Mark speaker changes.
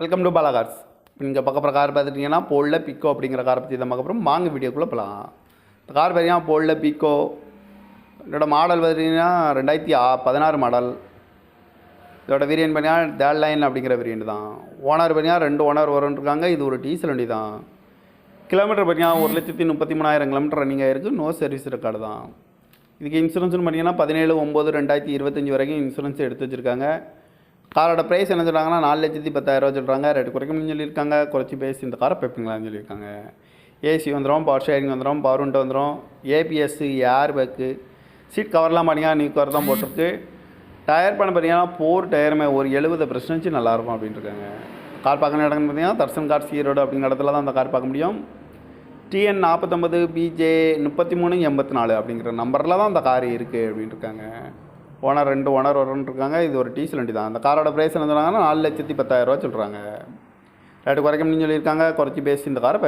Speaker 1: Welcome to Bala cars இங்கே பக்க போகிற கார் பார்த்துட்டிங்கன்னா போல்ல பிக்கோ அப்படிங்கிற காரை பற்றி தான் பார்க்க போகிறோம் வாங்க வீடியோக்குள்ளே போகலாம் இந்த கார் பார்த்தீங்கன்னா போல்ல பிக்கோ இதோட மாடல் பார்த்துட்டிங்கன்னா ரெண்டாயிரத்தி ஆ பதினாறு மாடல் இதோட வேரியன்ட் பார்த்தீங்கன்னா தேர்ட் லைன் அப்படிங்கிற வேரியன்ட் தான். ஓனர் பார்த்தீங்கன்னா ரெண்டு ஓனர் வரும்னு இருக்காங்க. இது ஒரு டீசல் வண்டி தான். கிலோமீட்டர் பார்த்தீங்கன்னா ஒரு லட்சத்தி முப்பத்தி மூணாயிரம் கிலோமீட்டர் ரன்னிங் ஆயிருக்கு நோ சர்வீஸ் ரெக்கார்டு தான். இதுக்கு இன்சூரன்ஸ்னு பார்த்தீங்கன்னா பதினேழு ஒம்பது ரெண்டாயிரத்தி இருபத்தஞ்சி வரைக்கும் இன்சூரன்ஸ் எடுத்து வச்சுருக்காங்க. காரோட ப்ரைஸ் என்ன சொல்கிறாங்கன்னா நாலு லட்சத்தி பத்தாயிரரூவா சொல்கிறாங்க ரேட்டு குறைக்கணும்னு சொல்லியிருக்காங்க. குறைச்சி பேசி இந்த காரை பெப்பிங்களான்னு சொல்லியிருக்காங்க. ஏசி வந்துடும் பவர் ஷேரிங் வந்துடும் பவர் விண்டோ வந்துடும் ஏபிஎஸ் ஏர் பேக்கு சீட் கவர்லாம் பார்த்தீங்கன்னா நியூ கவர் தான் போட்டிருக்கு. டயர் பண்ண பார்த்தீங்கன்னா போர் டயருமே ஒரு எழுபது பர்சன்டேஜ் நல்லாயிருக்கும் அப்படின்ட்டு இருக்காங்க கார் பார்க்கணும் இடம்னு பார்த்தீங்கன்னா தர்சன் கார் சீரோடு அப்படிங்கிற இடத்துல தான் அந்த கார் பார்க்க முடியும். டிஎன் நாற்பத்தொம்பது பிஜே முப்பத்தி மூணு எண்பத்தி நாலு அப்படிங்கிற நம்பரில் தான் அந்த கார் இருக்குது அப்படின்ட்டு இருக்காங்க ஓனர் ரெண்டு ஓனர் வரும்னு இருக்காங்க. இது ஒரு டீசல் வண்டி தான். அந்த காரோட ப்ரைஸ் என்ன சொன்னாங்கன்னா நாலு லட்சத்தி பத்தாயிரரூவா சொல்கிறாங்க ரேட்டு குறைக்கணும்னு சொல்லியிருக்காங்க. குறைச்சி பேசி இந்த காரை